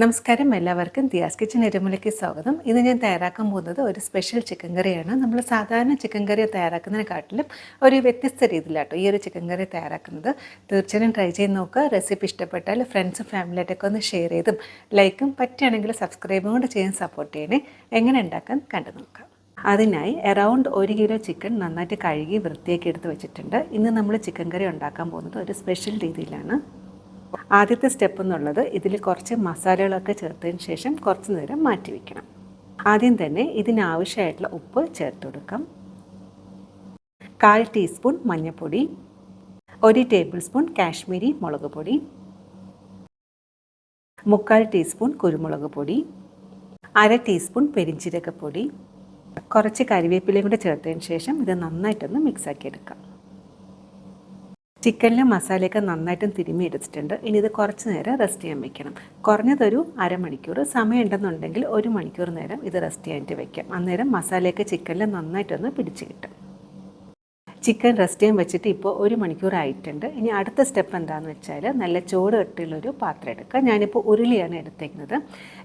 നമസ്കാരം എല്ലാവർക്കും ദിയാസ് കിച്ചൻ എരുമലയ്ക്ക് സ്വാഗതം. ഇന്ന് ഞാൻ തയ്യാറാക്കാൻ പോകുന്നത് ഒരു സ്പെഷ്യൽ ചിക്കൻ കറിയാണ്. നമ്മൾ സാധാരണ ചിക്കൻ കറി തയ്യാറാക്കുന്നതിനെക്കാട്ടിലും ഒരു വ്യത്യസ്ത രീതിയിലാട്ടോ ഈ ഒരു ചിക്കൻ കറി തയ്യാറാക്കുന്നത്. തീർച്ചയായും ട്രൈ ചെയ്ത് നോക്കുക. റെസിപ്പി ഇഷ്ടപ്പെട്ടാൽ ഫ്രണ്ട്സും ഫാമിലിയായിട്ടൊക്കെ ഒന്ന് ഷെയർ ചെയ്തും ലൈക്കും പറ്റുകയാണെങ്കിൽ സബ്സ്ക്രൈബും കൊണ്ട് ചെയ്യാൻ സപ്പോർട്ട് ചെയ്യണേ. എങ്ങനെ ഉണ്ടാക്കാൻ കണ്ടു നോക്കാം. അതിനായി അറൗണ്ട് ഒരു കിലോ ചിക്കൻ നന്നായിട്ട് കഴുകി വൃത്തിയാക്കി എടുത്ത് വെച്ചിട്ടുണ്ട്. ഇന്ന് നമ്മൾ ചിക്കൻ കറി ഉണ്ടാക്കാൻ പോകുന്നത് ഒരു സ്പെഷ്യൽ രീതിയിലാണ്. ആദ്യത്തെ സ്റ്റെപ്പ് എന്നുള്ളത് ഇതിൽ കുറച്ച് മസാലകളൊക്കെ ചേർത്തതിന് ശേഷം കുറച്ച് നേരം മാറ്റി വയ്ക്കണം ആദ്യം തന്നെ ഇതിനാവശ്യമായിട്ടുള്ള ഉപ്പ് ചേർത്ത് കൊടുക്കാം. കാൽ ടീസ്പൂൺ മഞ്ഞൾപ്പൊടി ഒരു ടേബിൾ സ്പൂൺ കാശ്മീരി മുളക് പൊടി മുക്കാൽ ടീസ്പൂൺ കുരുമുളക് പൊടി അര ടീസ്പൂൺ പെരിഞ്ചീരകപ്പൊടി. കുറച്ച് കരിവേപ്പിലയും കൂടെ ചേർത്തതിന് ശേഷം ഇത് നന്നായിട്ടൊന്ന് മിക്സാക്കി എടുക്കാം. ചിക്കനിലെ മസാലയൊക്കെ നന്നായിട്ടും തിരുമ്മി എടുത്തിട്ടുണ്ട്. ഇനി ഇത് കുറച്ച് നേരം റെസ്റ്റ് ചെയ്യാൻ വെക്കണം. കുറഞ്ഞതൊരു അരമണിക്കൂർ. സമയം ഉണ്ടെന്നുണ്ടെങ്കിൽ ഒരു മണിക്കൂർ നേരം ഇത് റെസ്റ്റ് ചെയ്യാനായിട്ട് വെക്കാം. അന്നേരം മസാലയൊക്കെ ചിക്കനിൽ നന്നായിട്ടൊന്ന് പിടിച്ച് കിട്ടും. ചിക്കൻ റെസ്റ്റ് ചെയ്യാൻ വെച്ചിട്ട് ഇപ്പോൾ ഒരു മണിക്കൂർ ആയിട്ടുണ്ട്. ഇനി അടുത്ത സ്റ്റെപ്പ് എന്താണെന്ന് വെച്ചാൽ നല്ല ചോട് കെട്ടിയുള്ളൊരു പാത്രം എടുക്കുക. ഞാനിപ്പോൾ ഉരുളിയാണ് എടുത്തേക്കുന്നത്.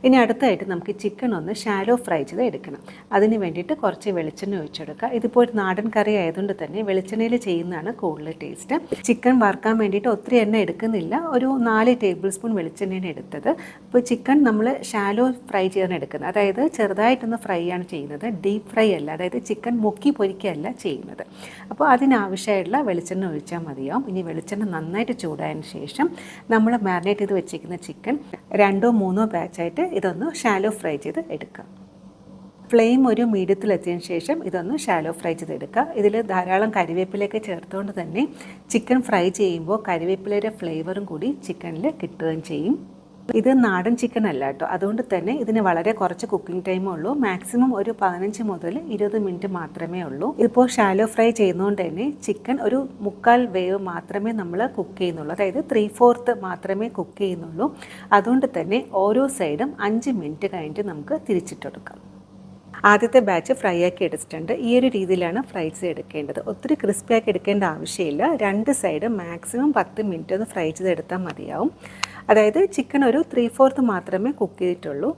ഇനി അടുത്തായിട്ട് നമുക്ക് ചിക്കൻ ഒന്ന് ഷാലോ ഫ്രൈ ചെയ്ത് എടുക്കണം. അതിന് വേണ്ടിയിട്ട് കുറച്ച് വെളിച്ചെണ്ണ ഒഴിച്ചെടുക്കുക. ഇതിപ്പോൾ ഒരു നാടൻ കറി ആയതുകൊണ്ട് തന്നെ വെളിച്ചെണ്ണയിൽ ചെയ്യുന്നതാണ് കൂടുതൽ ടേസ്റ്റ്. ചിക്കൻ വറുക്കാൻ വേണ്ടിയിട്ട് ഒത്തിരി എണ്ണ എടുക്കുന്നില്ല. ഒരു നാല് ടേബിൾ സ്പൂൺ വെളിച്ചെണ്ണയാണ് എടുത്തത്. അപ്പോൾ ചിക്കൻ നമ്മൾ ഷാലോ ഫ്രൈ ചെയ്യാൻ എടുക്കുന്നത്. അതായത് ചെറുതായിട്ടൊന്ന് ഫ്രൈ ആണ് ചെയ്യുന്നത്. ഡീപ്പ് ഫ്രൈ അല്ല. അതായത് ചിക്കൻ മുക്കി പൊരിക്കുകയല്ല ചെയ്യുന്നത്. അപ്പോൾ അതിനാവശ്യമായിട്ടുള്ള വെളിച്ചെണ്ണ ഒഴിച്ചാൽ മതിയാവും. ഇനി വെളിച്ചെണ്ണ നന്നായിട്ട് ചൂടായതിന് ശേഷം നമ്മൾ മാരിനേറ്റ് ചെയ്ത് വെച്ചിരിക്കുന്ന ചിക്കൻ രണ്ടോ മൂന്നോ ബാച്ചായിട്ട് ഇതൊന്ന് ഷാലോ ഫ്രൈ ചെയ്ത് എടുക്കുക. ഫ്ലെയിം ഒരു മീഡിയത്തിലെത്തിയതിന് ശേഷം ഇതൊന്ന് ഷാലോ ഫ്രൈ ചെയ്തെടുക്കുക ഇതിൽ ധാരാളം കരിവേപ്പിലയൊക്കെ ചേർത്തുകൊണ്ട് തന്നെ ചിക്കൻ ഫ്രൈ ചെയ്യുമ്പോൾ കരിവേപ്പിലയുടെ ഫ്ലേവറും കൂടി ചിക്കനിൽ കിട്ടുകയും ചെയ്യും. ഇത് നാടൻ ചിക്കൻ അല്ല കേട്ടോ. അതുകൊണ്ട് തന്നെ ഇതിന് വളരെ കുറച്ച് കുക്കിംഗ് ടൈമേ ഉള്ളൂ. മാക്സിമം ഒരു പതിനഞ്ച് മുതൽ ഇരുപത് മിനിറ്റ് മാത്രമേ ഉള്ളൂ. ഇതിപ്പോൾ ഷാലോ ഫ്രൈ ചെയ്യുന്നതുകൊണ്ട് തന്നെ ചിക്കൻ ഒരു മുക്കാൽ വേവ് മാത്രമേ നമ്മൾ കുക്ക് ചെയ്യുന്നുള്ളൂ. അതായത് ത്രീ ഫോർത്ത് മാത്രമേ കുക്ക് ചെയ്യുന്നുള്ളൂ. അതുകൊണ്ട് തന്നെ ഓരോ സൈഡും അഞ്ച് മിനിറ്റ് കഴിഞ്ഞിട്ട് നമുക്ക് തിരിച്ചിട്ടെടുക്കാം. ആദ്യത്തെ ബാച്ച് ഫ്രൈ ആക്കി എടുത്തിട്ടുണ്ട്. ഈ ഒരു രീതിയിലാണ് ഫ്രൈസ് എടുക്കേണ്ടത്. ഒത്തിരി ക്രിസ്പി ആക്കി എടുക്കേണ്ട ആവശ്യമില്ല. രണ്ട് സൈഡ് മാക്സിമം പത്ത് മിനിറ്റ് ഒന്ന് ഫ്രൈ ചെയ്തെടുത്താൽ മതിയാവും. അതായത് ചിക്കൻ ഒരു ത്രീ ഫോർത്ത് മാത്രമേ കുക്ക് ചെയ്തിട്ടുള്ളൂ.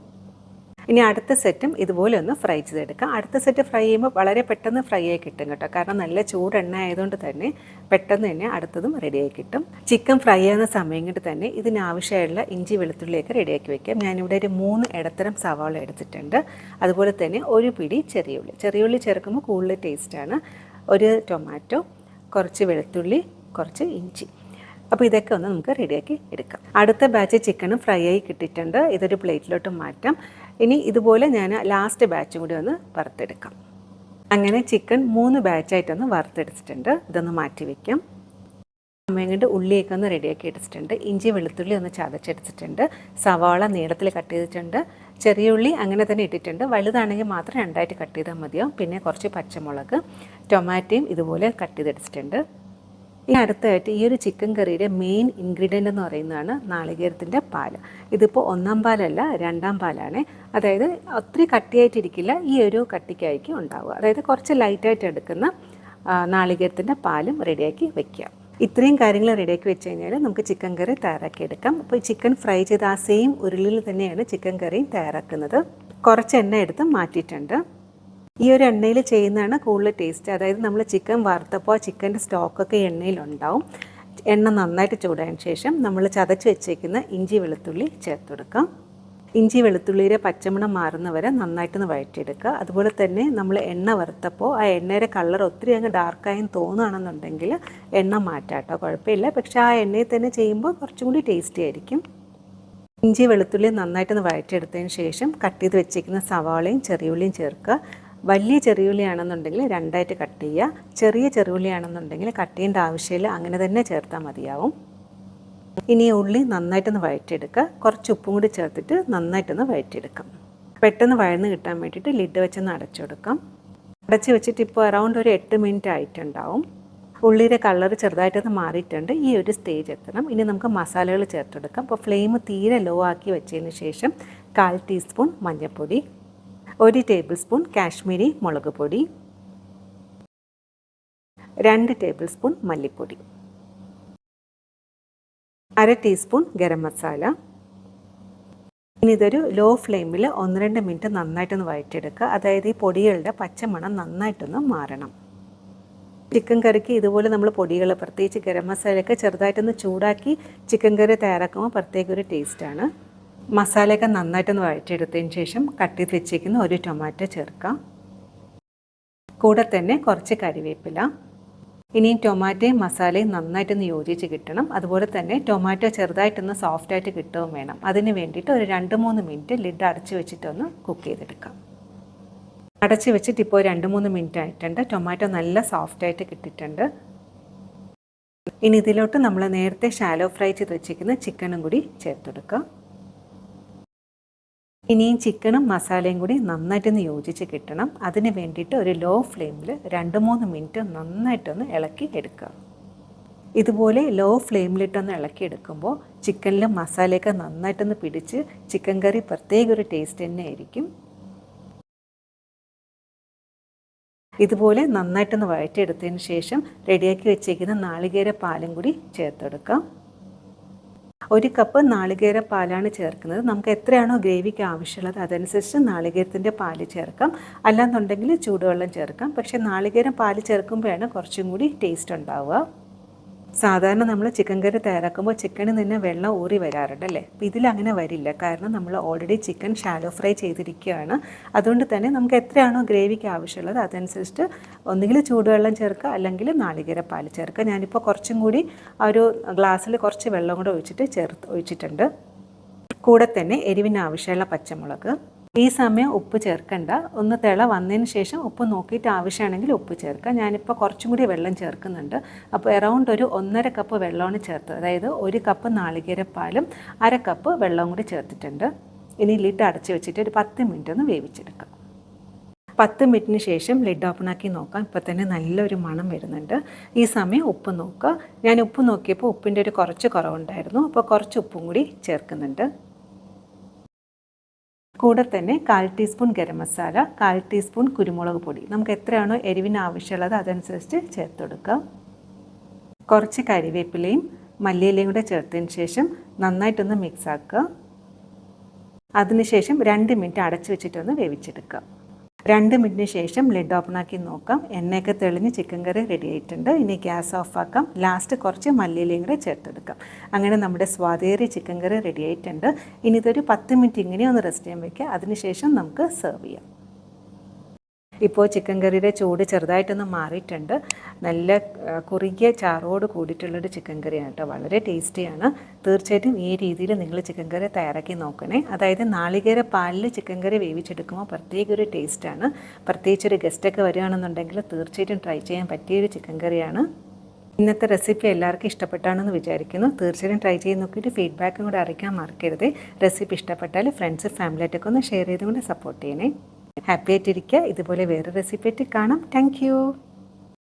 ഇനി അടുത്ത സെറ്റും ഇതുപോലെ ഒന്ന് ഫ്രൈ ചെയ്തെടുക്കാം. അടുത്ത സെറ്റ് ഫ്രൈ ചെയ്യുമ്പോൾ വളരെ പെട്ടെന്ന് ഫ്രൈ ആയി കിട്ടും കേട്ടോ. കാരണം നല്ല ചൂട് എണ്ണ ആയതുകൊണ്ട് തന്നെ പെട്ടെന്ന് തന്നെ അടുത്തതും റെഡിയായി കിട്ടും. ചിക്കൻ ഫ്രൈ ചെയ്യുന്ന സമയം കൊണ്ട് തന്നെ ഇതിനാവശ്യമായുള്ള ഇഞ്ചി വെളുത്തുള്ളിയൊക്കെ റെഡിയാക്കി വെക്കാം. ഞാനിവിടെ ഒരു മൂന്ന് ഇടത്തരം സവാള എടുത്തിട്ടുണ്ട്. അതുപോലെ തന്നെ ഒരു പിടി ചെറിയുള്ളി ചെറിയുള്ളി ചേർക്കുമ്പോൾ കൂടുതൽ ടേസ്റ്റാണ് ഒരു ടൊമാറ്റോ കുറച്ച് വെളുത്തുള്ളി കുറച്ച് ഇഞ്ചി. അപ്പോൾ ഇതൊക്കെ ഒന്ന് നമുക്ക് റെഡിയാക്കി എടുക്കാം. അടുത്ത ബാച്ച് ചിക്കനും ഫ്രൈ ആയി കിട്ടിയിട്ടുണ്ട്. ഇതൊരു പ്ലേറ്റിലോട്ട് മാറ്റാം. ഇനി ഇതുപോലെ ഞാൻ ലാസ്റ്റ് ബാച്ചും കൂടി ഒന്ന് വറുത്തെടുക്കാം. അങ്ങനെ ചിക്കൻ മൂന്ന് ബാച്ചായിട്ടൊന്ന് വറുത്തെടുത്തിട്ടുണ്ട്. ഇതൊന്ന് മാറ്റി വയ്ക്കാം അമ്മയും ഉള്ളിയൊക്കെ ഒന്ന് റെഡിയാക്കി എടുത്തിട്ടുണ്ട്. ഇഞ്ചി വെളുത്തുള്ളി ഒന്ന് ചതച്ചെടുത്തിട്ടുണ്ട്. സവാള നീളത്തിൽ കട്ട് ചെയ്തിട്ടുണ്ട്. ചെറിയ ഉള്ളി അങ്ങനെ തന്നെ ഇട്ടിട്ടുണ്ട്. വലുതാണെങ്കിൽ മാത്രം രണ്ടായിട്ട് കട്ട് ചെയ്താൽ മതിയാവും. പിന്നെ കുറച്ച് പച്ചമുളക് ടൊമാറ്റോയും ഇതുപോലെ കട്ട് ചെയ്തെടുത്തിട്ടുണ്ട്. ഈ അടുത്തായിട്ട് ഈ ഒരു ചിക്കൻ കറിയുടെ മെയിൻ ഇൻഗ്രീഡിയന്റ് എന്ന് പറയുന്നതാണ് നാളികേരത്തിന്റെ പാൽ ഇതിപ്പോൾ ഒന്നാം പാലല്ല രണ്ടാം പാലാണ്. അതായത് ഒത്തിരി കട്ടിയായിട്ടിരിക്കില്ല ഈ ഒരു കട്ടിക്കായിരിക്കും ഉണ്ടാവുക. അതായത് കുറച്ച് ലൈറ്റായിട്ട് എടുക്കുന്ന നാളികേരത്തിന്റെ പാലും റെഡിയാക്കി വെക്കുക. ഇത്രയും കാര്യങ്ങൾ റെഡിയാക്കി വെച്ച് കഴിഞ്ഞാൽ നമുക്ക് ചിക്കൻ കറി തയ്യാറാക്കി എടുക്കാം. അപ്പോൾ ചിക്കൻ ഫ്രൈ ചെയ്ത് ആ സെയിം ഉരുളിൽ തന്നെയാണ് ചിക്കൻ കറിയും തയ്യാറാക്കുന്നത്. കുറച്ച് എണ്ണ എടുത്ത് മാറ്റിയിട്ടുണ്ട്. ഈ ഒരു എണ്ണയിൽ ചെയ്യുന്നതാണ് കൂടുതൽ ടേസ്റ്റ്. അതായത് നമ്മൾ ചിക്കൻ വറുത്തപ്പോൾ ചിക്കന്റെ സ്റ്റോക്കൊക്കെ എണ്ണയിലുണ്ടാവും. എണ്ണ നന്നായിട്ട് ചൂടായതിനു ശേഷം നമ്മൾ ചതച്ച് വെച്ചേക്കുന്ന ഇഞ്ചി വെളുത്തുള്ളി ചേർത്ത് കൊടുക്കാം ഇഞ്ചി വെളുത്തുള്ളിയുടെ പച്ചമണം മാറുന്നവരെ നന്നായിട്ടൊന്ന് വഴറ്റിയെടുക്കുക. അതുപോലെ തന്നെ നമ്മൾ എണ്ണ വറുത്തപ്പോൾ ആ എണ്ണയുടെ കളർ ഒത്തിരി അങ്ങ് ഡാർക്കായും തോന്നുകയാണെന്നുണ്ടെങ്കിൽ എണ്ണ മാറ്റാട്ടോ കുഴപ്പമില്ല. പക്ഷേ ആ എണ്ണയിൽ തന്നെ ചെയ്യുമ്പോൾ കുറച്ചും കൂടി ടേസ്റ്റി ആയിരിക്കും. ഇഞ്ചി വെളുത്തുള്ളി നന്നായിട്ടൊന്ന് വഴറ്റിയെടുത്തതിന് ശേഷം കട്ട് ചെയ്ത് വെച്ചേക്കുന്ന സവാളയും ചെറിയുള്ളിയും ചേർക്കുക. വലിയ ചെറിയുള്ളിയാണെന്നുണ്ടെങ്കിൽ രണ്ടായിട്ട് കട്ട് ചെയ്യുക. ചെറിയ ചെറിയുള്ളിയാണെന്നുണ്ടെങ്കിൽ കട്ട് ചെയ്യേണ്ട ആവശ്യമില്ല. അങ്ങനെ തന്നെ ചേർത്താൽ മതിയാവും. ഇനി ഉള്ളി നന്നായിട്ടൊന്ന് വഴറ്റിയെടുക്കുക. കുറച്ച് ഉപ്പും കൂടി ചേർത്തിട്ട് നന്നായിട്ടൊന്ന് വഴറ്റിയെടുക്കാം. പെട്ടെന്ന് വഴന്ന് കിട്ടാൻ വേണ്ടിയിട്ട് ലിഡ് വെച്ചൊന്ന് അടച്ചു കൊടുക്കാം. അടച്ച് വെച്ചിട്ട് ഇപ്പോൾ അറൗണ്ട് ഒരു എട്ട് മിനിറ്റ് ആയിട്ടുണ്ടാവും. ഉള്ളിയുടെ കളർ ചെറുതായിട്ടൊന്ന് മാറിയിട്ടുണ്ട്. ഈ ഒരു സ്റ്റേജ് എത്തണം. ഇനി നമുക്ക് മസാലകൾ ചേർത്തെടുക്കാം. അപ്പോൾ ഫ്ലെയിം തീരെ ലോ ആക്കി വെച്ചതിന് ശേഷം കാൽ ടീസ്പൂൺ മഞ്ഞൾപ്പൊടി ഒരു ടേബിൾ സ്പൂൺ കാശ്മീരി മുളക് പൊടി. രണ്ട് ടേബിൾ സ്പൂൺ മല്ലിപ്പൊടി. അര ടീസ്പൂൺ ഗരം മസാല. ഇനി ലോ ഫ്ലെയിമിൽ ഒന്ന് രണ്ട് മിനിറ്റ് നന്നായിട്ടൊന്ന് വഴറ്റിയെടുക്കുക. അതായത് ഈ പൊടികളുടെ പച്ചമണം നന്നായിട്ടൊന്ന് മാറണം. ചിക്കൻ കറിക്ക് ഇതുപോലെ നമ്മൾ പൊടികൾ പ്രത്യേകിച്ച് ഗരം മസാലയൊക്കെ ചെറുതായിട്ടൊന്ന് ചൂടാക്കി ചിക്കൻ കറി തയ്യാറാക്കുമ്പോൾ പ്രത്യേക ഒരു ടേസ്റ്റാണ് മസാലയൊക്കെ നന്നായിട്ടൊന്ന് വഴറ്റിയെടുത്തതിന് ശേഷം കട്ടി വെച്ചേക്കുന്ന ഒരു ടൊമാറ്റോ ചേർക്കാം. കൂടെ തന്നെ കുറച്ച് കരിവേപ്പില. ഇനി ടൊമാറ്റോയും മസാലയും നന്നായിട്ടൊന്ന് യോജിച്ച് കിട്ടണം. അതുപോലെ തന്നെ ടൊമാറ്റോ ചെറുതായിട്ടൊന്ന് സോഫ്റ്റായിട്ട് കിട്ടുകയും വേണം. അതിന് വേണ്ടിയിട്ട് ഒരു രണ്ട് മൂന്ന് മിനിറ്റ് ലിഡ് അടച്ച് വെച്ചിട്ടൊന്ന് കുക്ക് ചെയ്തെടുക്കാം. അടച്ച് വെച്ചിട്ട് ഇപ്പോൾ രണ്ട് മൂന്ന് മിനിറ്റ് ആയിട്ടുണ്ട്. ടൊമാറ്റോ നല്ല സോഫ്റ്റായിട്ട് കിട്ടിയിട്ടുണ്ട്. ഇനി ഇതിലോട്ട് നമ്മൾ നേരത്തെ ഷാലോ ഫ്രൈ ചെയ്ത് വെച്ചിരിക്കുന്ന ചിക്കനും കൂടി ചേർത്തെടുക്കാം. ഇനിയും ചിക്കനും മസാലയും കൂടി നന്നായിട്ടൊന്ന് യോജിച്ച് കിട്ടണം. അതിന് വേണ്ടിയിട്ട് ഒരു ലോ ഫ്ലെയിമിൽ രണ്ട് മൂന്ന് മിനിറ്റ് നന്നായിട്ടൊന്ന് ഇളക്കി എടുക്കുക. ഇതുപോലെ ലോ ഫ്ലെയിമിലിട്ടൊന്ന് ഇളക്കി എടുക്കുമ്പോൾ ചിക്കനിലും മസാലയൊക്കെ നന്നായിട്ടൊന്ന് പിടിച്ച് ചിക്കൻ കറി പ്രത്യേക ഒരു ടേസ്റ്റ് തന്നെ ആയിരിക്കും. ഇതുപോലെ നന്നായിട്ടൊന്ന് വഴറ്റിയെടുത്തതിന് ശേഷം റെഡിയാക്കി വെച്ചേക്കുന്ന നാളികേര പാലും കൂടി ചേർത്തെടുക്കാം. ഒരു കപ്പ് നാളികേര പാലാണ് ചേർക്കുന്നത്. നമുക്ക് എത്രയാണോ ഗ്രേവിക്ക് ആവശ്യമുള്ളത് അതനുസരിച്ച് നാളികേരത്തിന്റെ പാൽ ചേർക്കാം. അല്ലാന്നുണ്ടെങ്കിൽ ചൂടുവെള്ളം ചേർക്കാം. പക്ഷേ നാളികേരം പാൽ ചേർക്കുമ്പോഴാണ് കുറച്ചും കൂടി ടേസ്റ്റ് ഉണ്ടാവുക. സാധാരണ നമ്മൾ ചിക്കൻ കറി തയ്യാറാക്കുമ്പോൾ ചിക്കനിൽ നിന്ന് വെള്ളം ഊറി വരാറുണ്ട് അല്ലേ അപ്പോൾ ഇതിലങ്ങനെ വരില്ല. കാരണം നമ്മൾ ഓൾറെഡി ചിക്കൻ ഷാലോ ഫ്രൈ ചെയ്തിരിക്കുകയാണ്. അതുകൊണ്ട് തന്നെ നമുക്ക് എത്രയാണോ ഗ്രേവിക്ക് ആവശ്യമുള്ളത് അതനുസരിച്ച് ഒന്നുകിൽ ചൂടുവെള്ളം ചേർക്കുക അല്ലെങ്കിൽ നാളികേര പാൽ ചേർക്കുക. ഞാനിപ്പോൾ കുറച്ചും കൂടി ഒരു ഗ്ലാസ്സിൽ കുറച്ച് വെള്ളം കൂടെ ഒഴിച്ചിട്ട് ചേർത്ത് ഒഴിച്ചിട്ടുണ്ട്. കൂടെ തന്നെ എരിവിന് ആവശ്യമുള്ള പച്ചമുളക്. ഈ സമയം ഉപ്പ് ചേർക്കണ്ട. ഒന്ന് തിള വന്നതിന് ശേഷം ഉപ്പ് നോക്കിയിട്ട് ആവശ്യമാണെങ്കിൽ ഉപ്പ് ചേർക്കുക ഞാനിപ്പോൾ കുറച്ചും കൂടി വെള്ളം ചേർക്കുന്നുണ്ട്. അപ്പോൾ എറൗണ്ട് ഒരു ഒന്നര കപ്പ് വെള്ളമാണ് ചേർത്തത്. അതായത് ഒരു കപ്പ് നാളികേരപ്പാലും അര കപ്പ് വെള്ളവും കൂടി ചേർത്തിട്ടുണ്ട്. ഇനി ലിഡ് അടച്ച് വെച്ചിട്ട് ഒരു പത്ത് മിനിറ്റ് ഒന്ന് വേവിച്ചെടുക്കാം. പത്ത് മിനിറ്റിന് ശേഷം ലിഡ് ഓപ്പൺ ആക്കി നോക്കാം. ഇപ്പോൾ തന്നെ നല്ലൊരു മണം വരുന്നുണ്ട്. ഈ സമയം ഉപ്പ് നോക്കുക. ഞാൻ ഉപ്പ് നോക്കിയപ്പോൾ ഉപ്പിന്റെ ഒരു കുറച്ച് കുറവുണ്ടായിരുന്നു. അപ്പോൾ കുറച്ച് ഉപ്പും കൂടി ചേർക്കുന്നുണ്ട്. കൂടെ തന്നെ കാൽ ടീസ്പൂൺ ഗരം മസാല കാൽ ടീസ്പൂൺ കുരുമുളക് പൊടി. നമുക്ക് എത്രയാണോ എരിവിന് ആവശ്യമുള്ളത് അതനുസരിച്ച് ചേർത്ത് കൊടുക്കാം. കുറച്ച് കരിവേപ്പിലയും മല്ലിയിലയും കൂടെ ചേർത്തതിന് ശേഷം നന്നായിട്ടൊന്ന് മിക്സ് ആക്കുക. അതിനുശേഷം രണ്ട് മിനിറ്റ് അടച്ചു വെച്ചിട്ടൊന്ന് വേവിച്ചെടുക്കുക. രണ്ട് മിനിറ്റിന് ശേഷം ലിഡ് ഓപ്പൺ ആക്കി നോക്കാം. എണ്ണയൊക്കെ തെളിഞ്ഞ് ചിക്കൻ കറി റെഡി ആയിട്ടുണ്ട്. ഇനി ഗ്യാസ് ഓഫ് ആക്കാം. ലാസ്റ്റ് കുറച്ച് മല്ലിയിലയും കൂടെ ചേർത്തെടുക്കാം. അങ്ങനെ നമ്മുടെ സ്വാദേറി ചിക്കൻ കറി റെഡി ആയിട്ടുണ്ട്. ഇനി ഇതൊരു പത്ത് മിനിറ്റ് ഇങ്ങനെ ഒന്ന് റെസ്റ്റ് ചെയ്യാൻ വയ്ക്കുക അതിനുശേഷം നമുക്ക് സെർവ് ചെയ്യാം. ഇപ്പോൾ ചിക്കൻ കറിയുടെ ചൂട് ചെറുതായിട്ടൊന്ന് മാറിയിട്ടുണ്ട്. നല്ല കുറുകിയ ചാറോട് കൂടിയിട്ടുള്ളൊരു ചിക്കൻ കറിയാണ് കേട്ടോ. വളരെ ടേസ്റ്റിയാണ് തീർച്ചയായിട്ടും ഈ രീതിയിൽ നിങ്ങൾ ചിക്കൻ കറി തയ്യാറാക്കി നോക്കണേ. അതായത് നാളികേര പാലിൽ ചിക്കൻ കറി വേവിച്ചെടുക്കുമ്പോൾ പ്രത്യേക ഒരു ടേസ്റ്റാണ് പ്രത്യേകിച്ച് ഒരു ഗസ്റ്റൊക്കെ വരികയാണെന്നുണ്ടെങ്കിൽ തീർച്ചയായിട്ടും ട്രൈ ചെയ്യാൻ പറ്റിയൊരു ചിക്കൻ കറിയാണ് ഇന്നത്തെ റെസിപ്പി എല്ലാവർക്കും ഇഷ്ടപ്പെട്ടാണെന്ന് വിചാരിക്കുന്നു. തീർച്ചയായും ട്രൈ ചെയ്ത് നോക്കിയിട്ട് ഫീഡ്ബാക്കും കൂടെ അറിയിക്കാൻ മറക്കരുത്. റെസിപ്പി ഇഷ്ടപ്പെട്ടാൽ ഫ്രണ്ട്സ് ഫാമിലിയായിട്ടൊക്കെ ഒന്ന് ഷെയർ ചെയ്തുകൊണ്ട് സപ്പോർട്ട് ചെയ്യണേ. ഹാപ്പി ആയിട്ടിരിക്കുക. ഇതുപോലെ വേറെ റെസിപ്പി ആയിട്ട് കാണാം. താങ്ക്